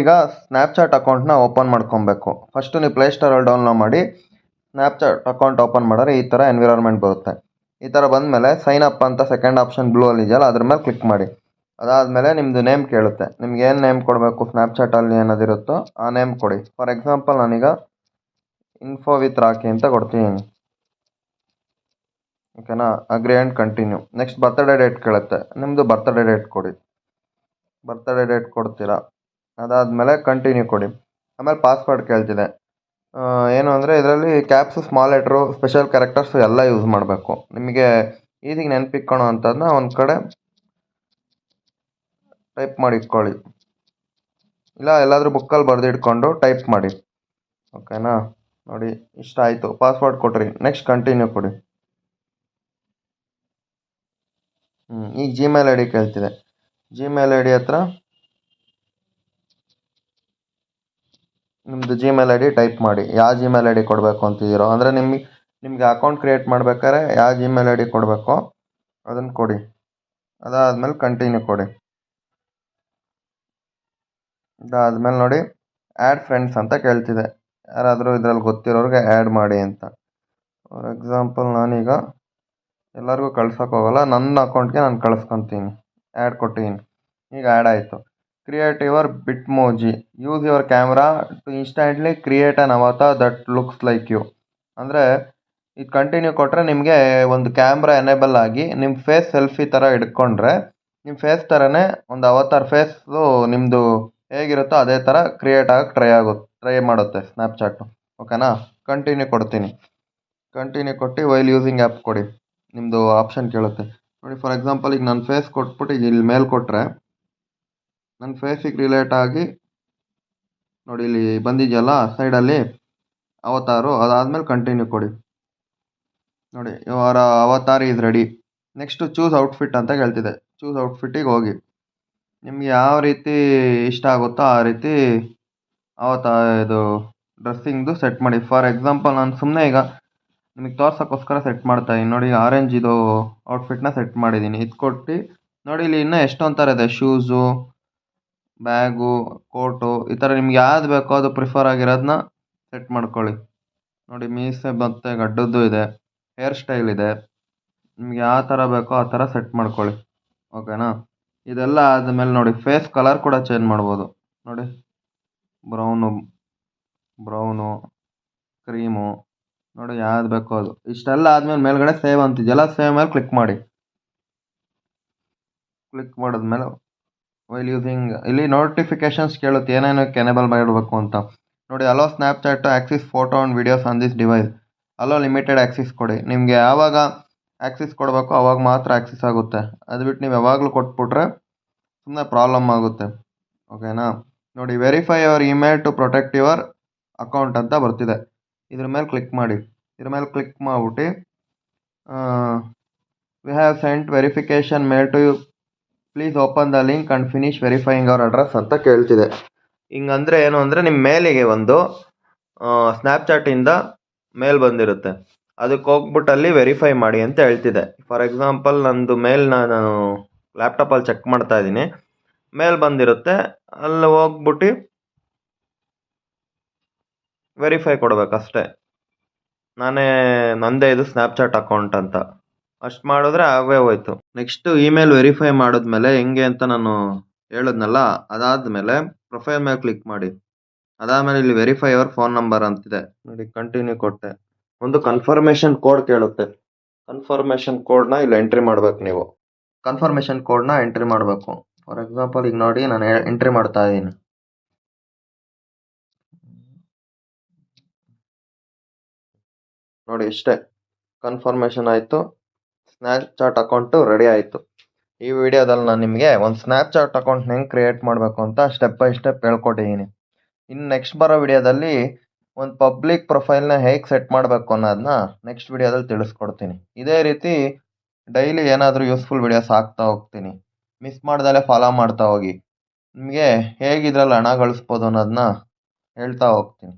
ಈಗ ಸ್ನ್ಯಾಪ್ಚಾಟ್ ಅಕೌಂಟ್ನ ಓಪನ್ ಮಾಡ್ಕೊಬೇಕು. ಫಸ್ಟು ನೀವು ಪ್ಲೇಸ್ಟೋರಲ್ಲಿ ಡೌನ್ಲೋಡ್ ಮಾಡಿ ಸ್ನ್ಯಾಪ್ಚಾಟ್ ಅಕೌಂಟ್ ಓಪನ್ ಮಾಡಿದ್ರೆ ಈ ಥರ ಎನ್ವಿರಾನ್ಮೆಂಟ್ ಬರುತ್ತೆ. ಈ ಥರ ಬಂದಮೇಲೆ ಸೈನ್ ಅಪ್ ಅಂತ ಸೆಕೆಂಡ್ ಆಪ್ಷನ್ ಬ್ಲೂ ಅಲ್ಲಿ ಇದೆಯಲ್ಲ, ಅದ್ರ ಮೇಲೆ ಕ್ಲಿಕ್ ಮಾಡಿ. ಅದಾದಮೇಲೆ ನಿಮ್ಮದು ನೇಮ್ ಕೇಳುತ್ತೆ. ನಿಮ್ಗೆ ಏನು ನೇಮ್ ಕೊಡಬೇಕು? ಸ್ನ್ಯಾಪ್ಚಾಟಲ್ಲಿ ಏನದಿರುತ್ತೋ ಆ ನೇಮ್ ಕೊಡಿ. ಫಾರ್ ಎಕ್ಸಾಂಪಲ್ ನಾನೀಗ ಇನ್ಫೋ ವಿತ್ ರಾಕಿ ಅಂತ ಕೊಡ್ತೀನಿ. ಓಕೆನಾ agree and continue next birthday date ಕೇಳುತ್ತೆ. ನಿಮ್ಮದು ಬರ್ತಡೇ ಡೇಟ್ ಕೊಡಿ. ಬರ್ತಡೇ ಡೇಟ್ ಕೊಡ್ತೀರಾ? ಅದಾದಮೇಲೆ ಕಂಟಿನ್ಯೂ ಕೊಡಿ. ಆಮೇಲೆ ಪಾಸ್ವರ್ಡ್ ಕೇಳ್ತಿದೆ. ಏನು ಅಂದರೆ ಇದರಲ್ಲಿ caps small letter special characters ಎಲ್ಲ ಯೂಸ್ ಮಾಡಬೇಕು. ನಿಮಗೆ ಈಸಿಗೆ ನೆನಪಿಕ್ಕೋಣ ಅಂಥದ್ದನ್ನ ಒಂದು ಕಡೆ ಟೈಪ್ ಮಾಡಿ ಇಟ್ಕೊಳ್ಳಿ. ಇಲ್ಲ, ಎಲ್ಲಾದರೂ ಬುಕ್ಕಲ್ಲಿ ಬರೆದಿಟ್ಕೊಂಡು ಟೈಪ್ ಮಾಡಿ. ಓಕೆನಾ ನೋಡಿ, ಇಷ್ಟ ಆಯಿತು. ಪಾಸ್ವರ್ಡ್ ಕೊಟ್ರಿ. ನೆಕ್ಸ್ಟ್ ಕಂಟಿನ್ಯೂ ಕೊಡಿ. ಹ್ಞೂ ಈಗ ಜಿಮೇಲ್ ಐ ಡಿ ಕೇಳ್ತಿದೆ. ಜಿಮೇಲ್ ಐ ಡಿ ಹತ್ರ ನಿಮ್ಮದು ಜಿಮೇಲ್ ಐ ಡಿ ಟೈಪ್ ಮಾಡಿ. ಯಾವ ಜಿಮೇಲ್ ಐ ಡಿ ಕೊಡಬೇಕು ಅಂತಿದ್ದೀರೋ, ಅಂದರೆ ನಿಮಗೆ ನಿಮಗೆ ಅಕೌಂಟ್ ಕ್ರಿಯೇಟ್ ಮಾಡ್ಬೇಕಾದ್ರೆ ಯಾವ ಜಿಮೇಲ್ ಐ ಡಿ ಕೊಡಬೇಕೋ ಅದನ್ನು ಕೊಡಿ. ಅದಾದಮೇಲೆ ಕಂಟಿನ್ಯೂ ಕೊಡಿ. ಅದಾದಮೇಲೆ ನೋಡಿ ಆ್ಯಡ್ ಫ್ರೆಂಡ್ಸ್ ಅಂತ ಕೇಳ್ತಿದೆ. ಯಾರಾದರೂ ಇದರಲ್ಲಿ ಗೊತ್ತಿರೋರಿಗೆ ಆ್ಯಡ್ ಮಾಡಿ ಅಂತ. ಫಾರ್ ಎಕ್ಸಾಂಪಲ್ ನಾನೀಗ ಎಲ್ಲರಿಗೂ ಕಳ್ಸೋಕ್ಕೋಗಲ್ಲ, ನನ್ನ ಅಕೌಂಟ್ಗೆ ನಾನು ಕಳ್ಸ್ಕೊತೀನಿ. ಆ್ಯಡ್ ಕೊಟ್ಟಿದ್ದೀನಿ ಈಗ ಆ್ಯಡ್ ಆಯಿತು. Create your Bitmoji use your camera to create create avatar that looks like you ಅಂದರೆ, ಇದು ಕಂಟಿನ್ಯೂ ಕೊಟ್ಟರೆ ನಿಮಗೆ ಒಂದು ಕ್ಯಾಮ್ರಾ ಎನೇಬಲ್ ಆಗಿ ನಿಮ್ಮ ಫೇಸ್ ಸೆಲ್ಫಿ ಥರ ಹಿಡ್ಕೊಂಡ್ರೆ ನಿಮ್ಮ ಫೇಸ್ ಥರನೇ ಒಂದು ಅವತಾರ್ ಫೇಸು ನಿಮ್ಮದು ಹೇಗಿರುತ್ತೋ ಅದೇ ಥರ ಕ್ರಿಯೇಟ್ ಆಗಿ ಟ್ರೈ ಆಗುತ್ತೆ ಟ್ರೈ ಮಾಡುತ್ತೆ ಸ್ನ್ಯಾಪ್ಚಾಟು ಓಕೆನಾ ಕಂಟಿನ್ಯೂ ಕೊಡ್ತೀನಿ. ಕಂಟಿನ್ಯೂ ಕೊಟ್ಟು ವೈಲ್ ಯೂಸಿಂಗ್ ಆ್ಯಪ್ ಕೊಡಿ. ನಿಮ್ಮದು ಆಪ್ಷನ್ ಕೇಳುತ್ತೆ. ನೋಡಿ ಫಾರ್ ಎಕ್ಸಾಂಪಲ್ ಈಗ ನನ್ನ ಫೇಸ್ ಕೊಟ್ಬಿಟ್ಟು, ಈಗ ಇಲ್ಲಿ ಮೇಲೆ ಕೊಟ್ಟರೆ ನನ್ನ ಫೇಸಿಗೆ ರಿಲೇಟ್ ಆಗಿ, ನೋಡಿ ಇಲ್ಲಿ ಬಂದಿದೆಯಲ್ಲ ಸೈಡಲ್ಲಿ ಅವತಾರು ಅದಾದಮೇಲೆ ಕಂಟಿನ್ಯೂ ಕೊಡಿ. ನೋಡಿ, ಇವರ avatar is ready next choose outfit ಅಂತ ಹೇಳ್ತಿದೆ. ಚೂಸ್ ಔಟ್ಫಿಟ್ಟಿಗೆ ಹೋಗಿ. ನಿಮ್ಗೆ ಯಾವ ರೀತಿ ಇಷ್ಟ ಆಗುತ್ತೋ ಆ ರೀತಿ ಅವತಾ ಇದು ಡ್ರೆಸ್ಸಿಂಗ್ದು ಸೆಟ್ ಮಾಡಿ. ಫಾರ್ ಎಕ್ಸಾಂಪಲ್ ನಾನು ಸುಮ್ಮನೆ ಈಗ ನಿಮಗೆ ತೋರ್ಸೋಕ್ಕೋಸ್ಕರ ಸೆಟ್ ಮಾಡ್ತಾ ಇದ್ದೀನಿ ನೋಡಿ ಆರೆಂಜ್ ಇದು ಔಟ್ಫಿಟ್ನ ಸೆಟ್ ಮಾಡಿದ್ದೀನಿ ಇದು ಕೊಟ್ಟು ನೋಡಿ, ಇಲ್ಲಿ ಇನ್ನೂ ಎಷ್ಟೊಂದು ಥರ ಇದೆ? ಶೂಸು ಬ್ಯಾಗು, ಕೋಟು, ಈ ಥರ ನಿಮ್ಗೆ ಯಾವ್ದು ಬೇಕೋ ಅದು ಪ್ರಿಫರ್ ಆಗಿರೋದನ್ನ ಸೆಟ್ ಮಾಡ್ಕೊಳ್ಳಿ. ನೋಡಿ, ಮೀಸೆ ಮತ್ತು ಗಡ್ಡದ್ದು ಇದೆ ಹೇರ್ ಸ್ಟೈಲ್ ಇದೆ. ನಿಮ್ಗೆ ಯಾವ ಥರ ಬೇಕೋ ಆ ಥರ ಸೆಟ್ ಮಾಡ್ಕೊಳ್ಳಿ. ಓಕೆನಾ ಇದೆಲ್ಲ ಆದಮೇಲೆ ನೋಡಿ ಫೇಸ್ ಕಲರ್ ಕೂಡ ಚೇಂಜ್ ಮಾಡ್ಬೋದು. ನೋಡಿ ಬ್ರೌನು ಬ್ರೌನು ಕ್ರೀಮು ನೋಡಿ ಯಾವ್ದು ಬೇಕೋ ಅದು. ಇಷ್ಟೆಲ್ಲ ಆದಮೇಲೆ ಮೇಲ್ಗಡೆ ಸೇವ್ ಅಂತಿದೆಯಲ್ಲ ಸೇವ್ ಮೇಲೆ ಕ್ಲಿಕ್ ಮಾಡಿ. ಕ್ಲಿಕ್ ಮಾಡಿದ್ಮೇಲೆ ವೈಲ್ ಯೂಸಿಂಗ್ ಇಲ್ಲಿ ನೋಟಿಫಿಕೇಶನ್ಸ್ ಕೇಳುತ್ತೆ, ಏನೇನು ಎನೇಬಲ್ ಮಾಡಬೇಕು ಅಂತ. ನೋಡಿ allow Snapchat access photo and videos on this device allow limited access ಕೊಡಿ. ನಿಮಗೆ ಯಾವಾಗ ಆ್ಯಕ್ಸಿಸ್ ಕೊಡಬೇಕು ಅವಾಗ ಮಾತ್ರ ಆ್ಯಕ್ಸಿಸ್ ಆಗುತ್ತೆ. ಅದು ಬಿಟ್ಟು ನೀವು ಯಾವಾಗಲೂ ಕೊಟ್ಬಿಟ್ರೆ ಸುಮ್ಮನೆ ಪ್ರಾಬ್ಲಮ್ ಆಗುತ್ತೆ. ಓಕೆನಾ ನೋಡಿ verify your email to protect your account ಅಂತ ಬರ್ತಿದೆ. ಇದ್ರ ಮೇಲೆ ಕ್ಲಿಕ್ ಮಾಡಿ. ಇದ್ರ ಮೇಲೆ ಕ್ಲಿಕ್ ಮಾಡಿಬಿಟ್ಟು we have sent verification mail to you please open the link and finish verifying your address ಅಂತ ಕೇಳ್ತಿದೆ. ಹಿಂಗಂದರೆ ಏನು ಅಂದರೆ ನಿಮ್ಮ ಮೇಲಿಗೆ ಒಂದು ಸ್ನ್ಯಾಪ್ಚಾಟಿಂದ ಮೇಲ್ ಬಂದಿರುತ್ತೆ. ಅದಕ್ಕೆ ಹೋಗ್ಬಿಟ್ಟು ಅಲ್ಲಿ ವೆರಿಫೈ ಮಾಡಿ ಅಂತ ಹೇಳ್ತಿದೆ. ಫಾರ್ ಎಕ್ಸಾಂಪಲ್ ನಂದು ಮೇಲ್ನ ನಾನು ಲ್ಯಾಪ್ಟಾಪಲ್ಲಿ ಚೆಕ್ ಮಾಡ್ತಾ ಇದ್ದೀನಿ. ಮೇಲ್ ಬಂದಿರುತ್ತೆ. ಅಲ್ಲಿ ಹೋಗ್ಬಿಟ್ಟು ವೆರಿಫೈ ಕೊಡಬೇಕಷ್ಟೆ. ನಾನೇ, ನಂದೇ ಇದು ಸ್ನ್ಯಾಪ್ಚಾಟ್ ಅಕೌಂಟ್ ಅಂತ. ಅಷ್ಟು ಮಾಡಿದ್ರೆ ಆಗೇ ಹೋಯ್ತು. ನೆಕ್ಸ್ಟ್ ಇಮೇಲ್ ವೆರಿಫೈ ಮಾಡಿದ್ಮೇಲೆ ಹೆಂಗೆ ಅಂತ ನಾನು ಹೇಳಿದ್ನಲ್ಲ, ಅದಾದಮೇಲೆ ಪ್ರೊಫೈಲ್ ಮೇಲೆ ಕ್ಲಿಕ್ ಮಾಡಿ. ಅದಾದಮೇಲೆ ಇಲ್ಲಿ ವೆರಿಫೈ ಅವರ್ ಫೋನ್ ನಂಬರ್ ಅಂತಿದೆ. ನೋಡಿ ಕಂಟಿನ್ಯೂ ಕೊಟ್ಟೆ. ಒಂದು ಕನ್ಫರ್ಮೇಷನ್ ಕೋಡ್ ಕೇಳುತ್ತೆ. ಕನ್ಫರ್ಮೇಷನ್ ಕೋಡ್ನ ಇಲ್ಲಿ ಎಂಟ್ರಿ ಮಾಡ್ಬೇಕು ನೀವು. ಕನ್ಫರ್ಮೇಷನ್ ಕೋಡ್ನ ಎಂಟ್ರಿ ಮಾಡಬೇಕು. ಫಾರ್ ಎಕ್ಸಾಂಪಲ್ ಈಗ ನೋಡಿ, ನಾನು ಎಂಟ್ರಿ ಮಾಡ್ತಾ ಇದ್ದೀನಿ. ನೋಡಿ, ಇಷ್ಟೇ. ಕನ್ಫರ್ಮೇಷನ್ ಆಯಿತು. ಸ್ನ್ಯಾಪ್ಚಾಟ್ ಅಕೌಂಟು ರೆಡಿ ಆಯಿತು. ಈ ವಿಡಿಯೋದಲ್ಲಿ ನಾನು ನಿಮಗೆ ಒಂದು ಸ್ನ್ಯಾಪ್ಚಾಟ್ ಅಕೌಂಟ್ ಹೆಂಗೆ ಕ್ರಿಯೇಟ್ ಮಾಡಬೇಕು ಅಂತ ಸ್ಟೆಪ್ ಬೈ ಸ್ಟೆಪ್ ಹೇಳ್ಕೊಟ್ಟಿದ್ದೀನಿ ಇನ್ನು ನೆಕ್ಸ್ಟ್ ಬರೋ ವಿಡಿಯೋದಲ್ಲಿ ಒಂದು ಪಬ್ಲಿಕ್ ಪ್ರೊಫೈಲ್ನ ಹೇಗೆ ಸೆಟ್ ಮಾಡಬೇಕು ಅನ್ನೋದನ್ನ ನೆಕ್ಸ್ಟ್ ವಿಡಿಯೋದಲ್ಲಿ ತಿಳಿಸ್ಕೊಡ್ತೀನಿ. ಇದೇ ರೀತಿ ಡೈಲಿ ಏನಾದರೂ ಯೂಸ್ಫುಲ್ ವಿಡಿಯೋಸ್ ಹಾಕ್ತಾ ಹೋಗ್ತೀನಿ. ಮಿಸ್ ಮಾಡ್ದಲೇ ಫಾಲೋ ಮಾಡ್ತಾ ಹೋಗಿ. ನಿಮಗೆ ಹೇಗೆ ಹಣ ಗಳಿಸ್ಬೋದು ಅನ್ನೋದನ್ನ ಹೇಳ್ತಾ ಹೋಗ್ತೀನಿ.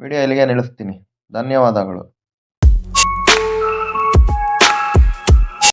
ವಿಡಿಯೋ ಇಲ್ಲಿಗೆ ನಿಲ್ಲಿಸ್ತೀನಿ. ಧನ್ಯವಾದಗಳು.